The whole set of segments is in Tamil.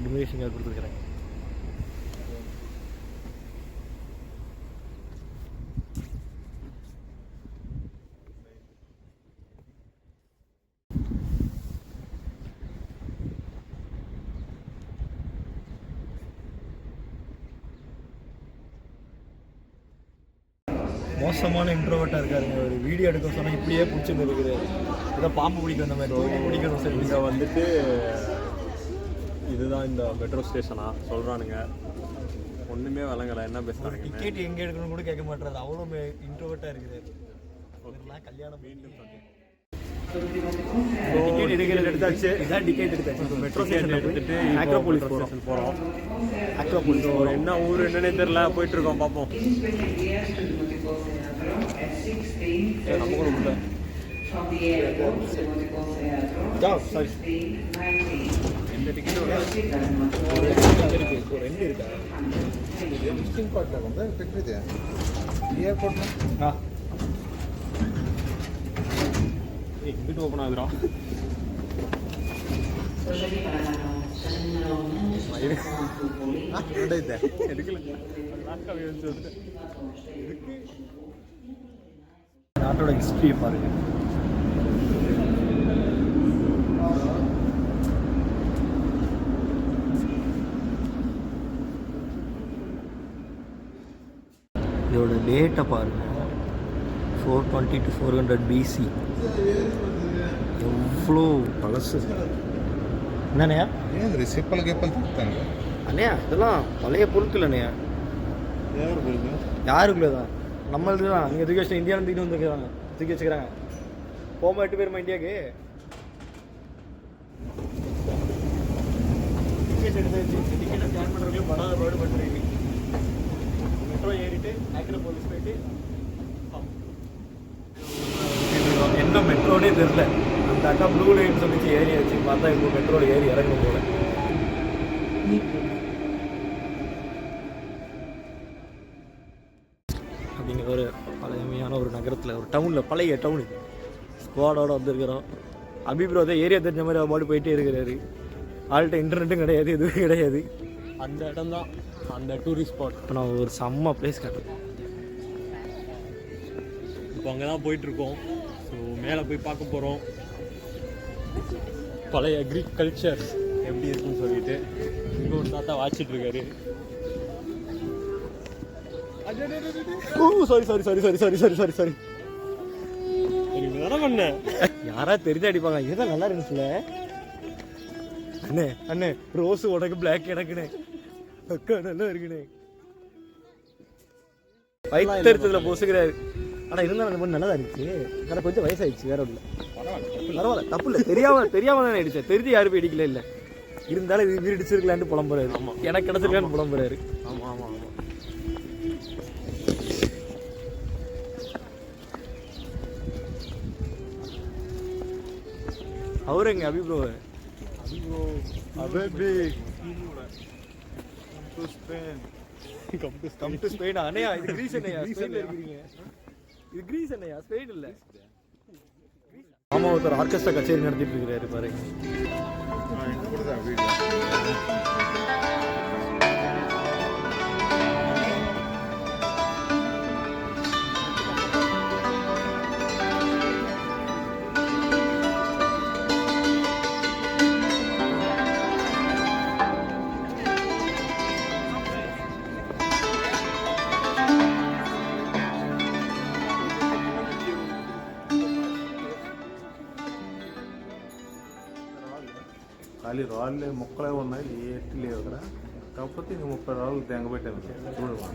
இமிக்ரேஷன் கார்டு கொடுத்துருக்குறேன். மோசமான இன்ட்ரோவர்ட்டாக இருக்காருங்க ஒரு வீடியோ எடுக்க சொன்னால் இப்படியே பிடிச்சிட்டு இருக்குது ஏதோ பாம்பு பிடிக்கும் அந்த மாதிரி பிடிக்கணும் சரி இங்கே வந்துட்டு இதுதான் இந்த மெட்ரோ ஸ்டேஷனா சொல்கிறானுங்க ஒன்றுமே விளங்கலை. என்ன பேசுகிறானுங்க டிக்கெட் எங்கே எடுக்கணும்னு கூட கேட்க மாட்டாரு அவ்வளோ இன்ட்ரோவர்ட்டாக இருக்குது. கல்யாணம் மீண்டும் டிக்கெட் எடுக்கிறது எடுத்தாச்சு. இதான் டிக்கெட் எடுத்தாச்சு. மெட்ரோ ஸ்டேஷன் எடுத்துட்டு ஆக்ரோபோலிஸ் போகிறோம் போகிறோம் ஆக்ரோபோலிஸ் என்ன ஊர் என்னன்னே தெரியல. போயிட்டு இருக்கோம் பார்ப்போம் சாரி இந்த டிக்கெட் ஒரு ரெண்டு இருக்கா விசிட்டிங் ಕಾರ್ಡ್ ಏರ್ಪೋರ್ಟ್ ಹಾಂ எங்கிட்டு ஓப்பன் ஆகுதுரா நாட்டோட ஹிஸ்டரியை பாருங்க. இதோட டேட்டை பாருங்கள் four twenty to four hundred BC எவ்வளோ பழசு. என்னண்ணயா செப்பல் கேப்பல் தாங்க அண்ணயா இதெல்லாம் பழைய பொருட்கள் அண்ணையா யாருக்குள்ளே தான்? நம்மளுக்கு தான் அங்கே எஜுகேஷன் இந்தியாவில் தூக்கி வந்துருக்காங்க. தூக்கி வச்சுக்கிறாங்க. போமா எட்டு பேருமா இந்தியாவுக்கு? டிக்கெட் எடுத்து டிக்கெட்டை ஸ்கேன் பண்ணுறவங்களும் படாத பாடு பண்ணுறீங்க மெட்ரோ ஏறிட்டு ஆக்ரோ போலீஸ் போயிட்டு என்ன மெட்ரோனே தெரில அந்த அக்கா ப்ளூ லைன் சொல்லிச்சு ஏறியாச்சு பார்த்தா இப்போ மெட்ரோவில் ஏறி இறங்கணும் போல. அப்படிங்கிற ஒரு பழமையான ஒரு நகரத்தில் ஒரு டவுனில் பழைய டவுனு ஸ்குவாடோட வந்திருக்கிறோம். அபிப்ரோ தான் ஏரியா தெரிஞ்ச மாதிரி அவர் பாட்டு போயிட்டே இருக்கிறாரு. ஆள்கிட்ட இன்டர்நெட்டும் கிடையாது எதுவும் கிடையாது. அந்த இடம் தான் அந்த டூரிஸ்ட் ஸ்பாட் இப்போ நான் ஒரு செம்ம பிளேஸ் காட்டுறேன் இப்போ அங்கே தான் போயிட்டுருக்கோம். ஸோ மேலே போய் பார்க்க போகிறோம் பழைய அக்ரிகல்ச்சர் எப்படி இருக்குன்னு சொல்லிட்டு இங்கே ஒரு தாத்தா வாச்சிட்டு இருக்காரு ஓ sorry sorry sorry sorry sorry sorry sorry sorry பண்ணேன் யாரா தெரிஞ்சு அடிப்பாங்க? இதுதான் நல்லா இருந்துச்சுல. அண்ணே அண்ணே ரோஸ் உனக்கு பிளாக் எனக்குண்ணே அக்கா நல்லா இருக்குண்ணே வயிற்றுல பொசுக்கிறாரு ஆனால் இருந்தாலும் அந்த பொண்ணு நல்லா தான் இருந்துச்சு. ஆனால் கொஞ்சம் வயசாயிடுச்சு வேற ஒன்றும் பரவாயில்ல தப்பு இல்லை. தெரியாம தெரியாம தானே அடிச்சேன். தெரிஞ்சு யாரும் போய் அடிக்கல இல்லை. இருந்தாலும் இது இவர் அடிச்சிருக்கலான்னு புலம்புறாரு. ஆமாம் எனக்கு கிடச்சிருக்கான்னு புலம்புறாரு. ஆமாம் ஆமாம் ஆமாம் அவரு எங்க Abhi bro Abhi to Spain come to come to Spain அண்ணையா இது கிரீஸ் அண்ணையா ஸ்பெயின்ல இருக்கீங்க. இது கிரீஸ் அண்ணையா ஸ்பெயின் இல்ல. ஆமா ஒருத்தர் ஆர்கெஸ்ட்ரா கச்சேரி நடத்திட்டு இருக்கிறாரு பாரு మళ్ళీ రాళ్ళే మొక్కలే ఉన్నాయి ఏ ఎట్టి లేవు కదా కాకపోతే ఇంక ముప్పై రాళ్ళు తెంగబెట్టాను చూడమా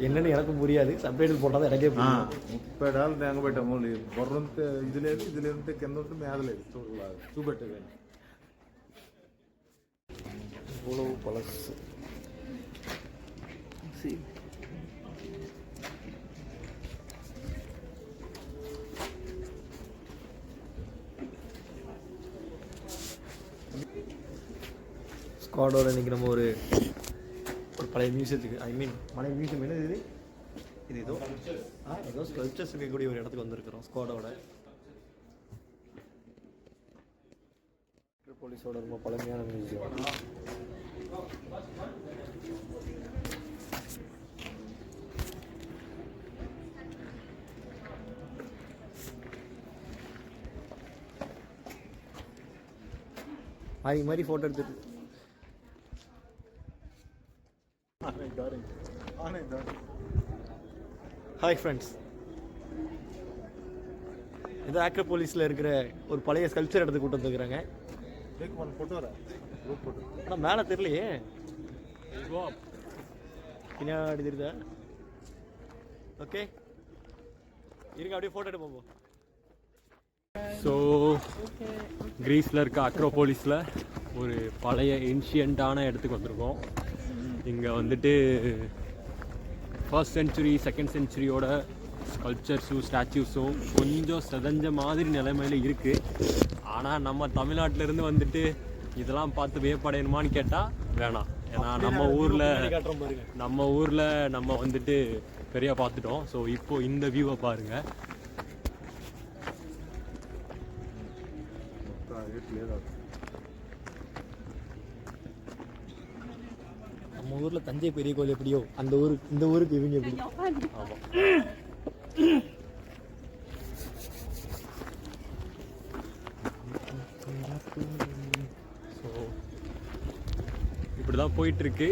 என்னன்னு எனக்கும் புரியாது சப்டைட்டில் போட்டால் தான் எனக்கே புரியும் ముప్పై రాళ్ళు తెంగబెట్టాము లే- బుర్ర ఉంటే ఇది లేదు ఇది లేదంటే కింద ఉంటే మీద లేదు చూడలా చూపెట్టేదండి இவ்வளவு பழசு ஸ்குவாடோட நிற்கிற நம்ம ஒரு ஒரு பழைய மியூசியத்துக்கு ஐ மீன் பழைய மியூசியம் என்ன இது? இது ஏதோ ஆ ஏதோ ஸ்கல்ச்சர்ஸ் இருக்கக்கூடிய ஒரு இடத்துக்கு வந்திருக்கிறோம் ஸ்குவாடோட போலீஸோட ரொம்ப பழமையான மியூசியம். அது மாதிரி ஃபோட்டோ எடுத்துட்டு ஹாய் ஃப்ரெண்ட்ஸ் இது ஆக்ரோபோலிஸில் இருக்கிற ஒரு பழைய ஸ்கல்ச்சர் இடத்துக்கு கூட்டு வந்துருக்குறாங்க ஆனால் மேலே தெரியலையே. பின்னாடி தெரியுதா? ஓகே இருங்க அப்படியே ஃபோட்டோ எடுப்போம் ஸோ க்ரீஸில் இருக்க அக்ரோபோலிஸில் ஒரு பழைய ஏன்ஷியண்ட்டான இடத்துக்கு வந்திருக்கோம். இங்கே வந்துட்டு ஃபர்ஸ்ட் செஞ்சுரி செகண்ட் செஞ்சுரியோட ஸ்கல்ப்சர்ஸும் ஸ்டாச்சூஸும் கொஞ்சம் செதஞ்ச மாதிரி நிலைமையில இருக்குது ஆனால் நம்ம தமிழ்நாட்டுல இருந்து வந்துட்டு இதெல்லாம் பார்த்து வியப்படையணுமான்னு கேட்டால் வேணாம். ஏன்னா நம்ம ஊரில் நம்ம ஊரில் நம்ம வந்துட்டு பெரிய பார்த்துட்டோம். ஸோ இப்போ இந்த வியூவை பாருங்கள் நம்ம ஊர்ல தஞ்சை பெரிய கோயில் எப்படியோ அந்த ஊருக்கு இந்த ஊருக்கு இவங்க எப்படி? ஆமா ஸோ இப்படி தான் போயிட்டுருக்கு.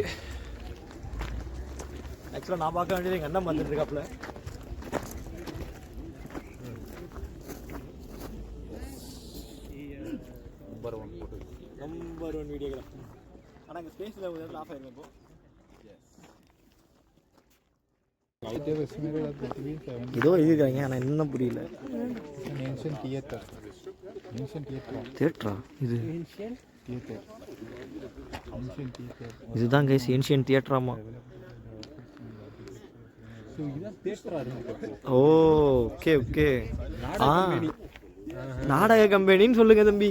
ஆக்சுவலாக நான் பார்க்க வேண்டியது எங்கள் அண்ணன் பார்த்துட்ருக்காப்புல நம்பர் ஒன் போட்டு நம்பர் ஒன் வீடியோகிராஃபி ஆனால் எங்கள் ஸ்பேஸில் ஒரு ஆஃப் ஆயிருக்கும் இப்போது ஏதோ எழுதிருக்காங்க ஆனால் இன்னும் புரியல. தேட்டரா இது. இதுதான் கைஸ் ஏன்ஷியன் தியேட்டராமா ஓ ஓகே ஓகே ஆ. நாடக கம்பெனின்னு சொல்லுங்க தம்பி.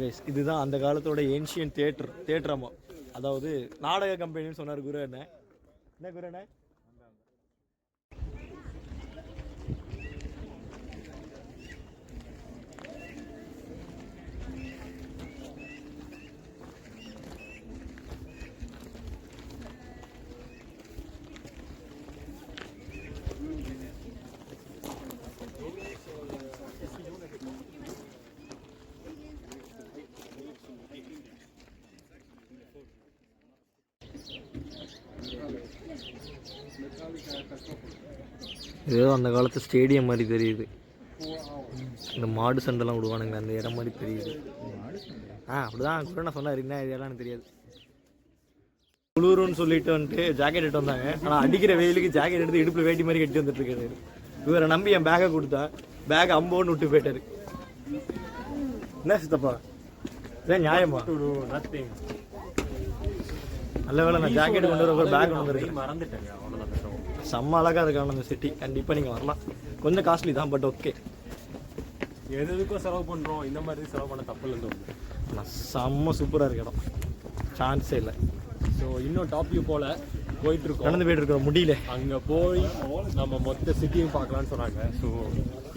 எஸ் இதுதான் அந்த காலத்தோட ஏன்ஷியன் தேட்டர் தியேட்டராமா அதாவது நாடக கம்பெனின்னு சொன்னார் குரு என்ன என்ன குரு என்ன ஏதோ அந்த காலத்து ஸ்டேடியம் மாதிரி தெரியுது. இந்த மாடு சண்டைலாம் விடுவானுங்க அந்த இடம் மாதிரி தெரியுது. ஆ அப்படிதான் கொரோனா சொன்னார் என்ன இதெல்லாம் தெரியாது. குளிருன்னு சொல்லிட்டு வந்துட்டு ஜாக்கெட் எடுத்து வந்தாங்க. ஆனால் அடிக்கிற வெயிலுக்கு ஜாக்கெட் எடுத்து இடுப்பில் வேட்டி மாதிரி கட்டி வந்துட்டு இருக்காரு. இவரை நம்பி என் பேக்கை கொடுத்தா பேக் அம்போன்னு விட்டு போயிட்டாரு. என்ன சித்தப்பா? இதான் நியாயமா? நல்ல வேலை நான் ஜாக்கெட் கொண்டு வர பேக் கொண்டு வந்துருக்கேன். மறந்துட்டேன். செம்ம அழகாக இருக்கான அந்த சிட்டி கண்டிப்பாக நீங்கள் வரலாம். கொஞ்சம் காஸ்ட்லி தான் பட் ஓகே எது எதுக்கும் செலவு பண்ணுறோம் இந்த மாதிரி செலவு பண்ண தப்பு இல்லைன்னு தோணுது செம்ம சூப்பராக இருக்கு இடம். சான்ஸே இல்லை. ஸோ இன்னும் டாப் வியூ போல போயிட்டு இருக்கோம் நடந்து போயிட்டு இருக்கிறோம் முடியல. அங்கே போய் நம்ம மொத்த சிட்டியும் பார்க்கலாம்னு சொன்னாங்க. ஸோ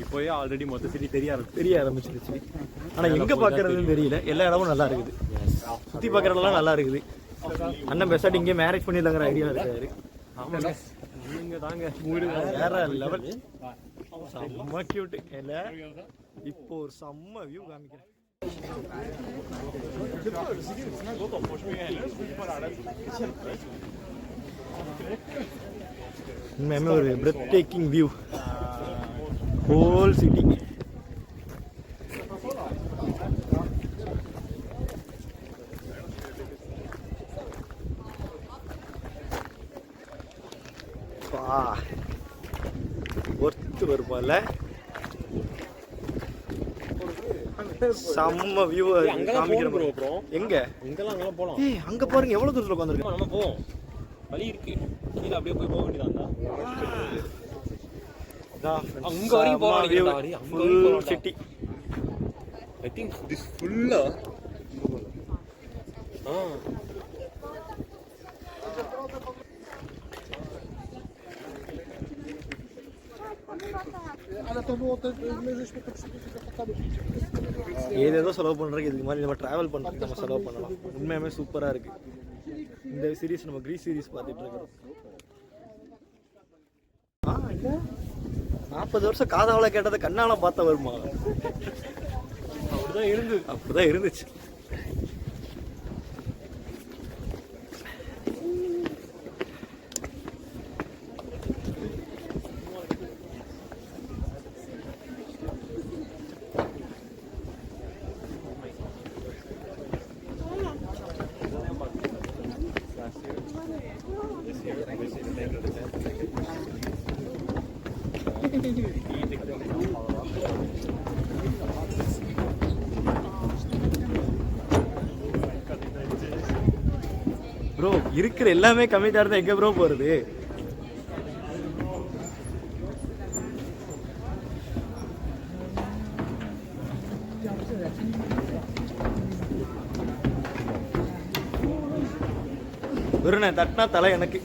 இப்போயே ஆல்ரெடி மொத்த சிட்டி தெரிய ஆரம்பிச்சு தெரிய ஆரம்பிச்சிருச்சு. ஆனால் எங்கே பார்க்கறதுன்னு தெரியல. எல்லா இடமும் நல்லா இருக்குது. சுற்றி பார்க்குறதெல்லாம் நல்லா இருக்குது. அண்ணன் பெஸ்ட்டாக இங்கே மேரேஜ் பண்ணிடலாங்கிற ஐடியா இருக்காரு. ஆமாங்க. நீங்க தாங்க. வேற லெவல் செம்ம கியூட் இல்லை இப்போ ஒரு செம்ம வியூ காமிக்கிறேன். உண்மையுமே ஒரு breathtaking view whole city வா ஒர்த்து வருமால? செம்ம வியூ காமிக்கிற மாதிரி. அப்புறம் எங்க? இங்கெல்லாம் அங்கெல்லாம் போகலாம். ஏய் அங்க பாருங்க எவ்வளவு தூரத்துல உட்காந்துருக்கு? நம்ம போவோம் வழி இருக்கு. கீழே அப்படியே போய் போக வேண்டியதான் அங்க வரைக்கும் போக ஃபுல் போகலாம்டா. சிட்டி ஐ திங்க் திஸ் ஃபுல்லா ஆ. ஏதேதோ செலவு பண்ணுறதுக்கு இதுக்கு மாதிரி நம்ம ட்ராவல் பண்ணுறதுக்கு நம்ம செலவு பண்ணலாம். உண்மையுமே சூப்பராக இருக்கு. இந்த சீரிஸ் நம்ம க்ரீஸ் சீரிஸ் பார்த்துட்டு இருக்கிறோம். ஆ இல்லை நாற்பது வருஷம் காதாவில் கேட்டதை கண்ணால பார்த்தா வருமா? அப்படிதான் இருந்து அப்படிதான் இருந்துச்சு. ப்ரோ இருக்கிற எல்லாமே கம்மி இருந்தால் எங்கே ப்ரோ போகிறது வெறுண்ணே தட்டினா தலை எனக்கு.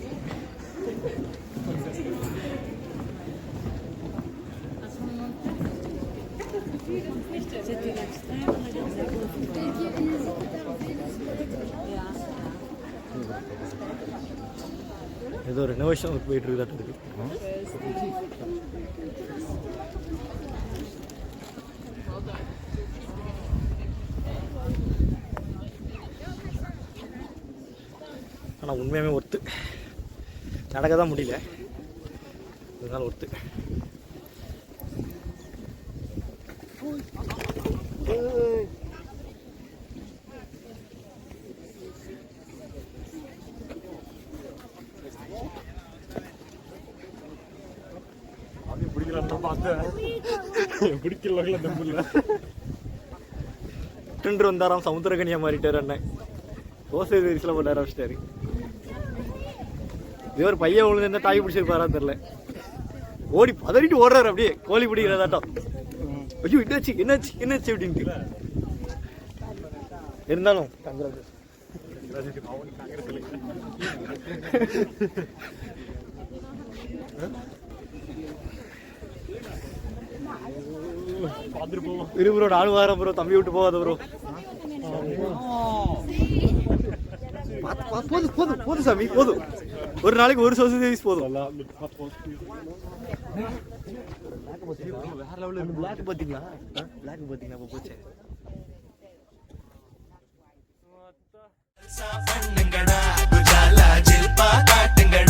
ரெனோவேஷன் ஒர்க் போயிட்டு இருக்கு ஆனால் உண்மையாகவே ஒர்த்து நடக்க தான் முடியல. இருந்தாலும் ஒர்த்து பிடிக்கல நம்பல ரெண்டு வந்தாராம் சமுத்திரகனியா மாறிட்டார் அண்ணன் தோசை விரிசில் போட்டு ஆரம்பிச்சிட்டாரு. இவர் பையன் விழுந்து இருந்தா தாய் பிடிச்சிருப்பாரான்னு தெரில ஓடி பதறிட்டு ஓடுறாரு அப்படியே கோழி பிடிக்கிறதாட்டம். ஐயோ என்னாச்சு என்னாச்சு என்னாச்சு அப்படின்ட்டு. இருந்தாலும் பார்த்துட்டு இரு ப்ரோ நானும் வரேன் ப்ரோ தம்பி விட்டு போகாத ப்ரோ போதும் போதும் போதும் சாமி போதும் ஒரு நாளைக்கு ஒரு சோசியல் சர்வீஸ் போதும். வேற லெவலில் பிளாக் பார்த்தீங்களா? பிளாக் பார்த்தீங்களா? இப்போ போச்சு. பண்ணுங்கடா குஜாலா ஜில்பா காட்டுங்கடா.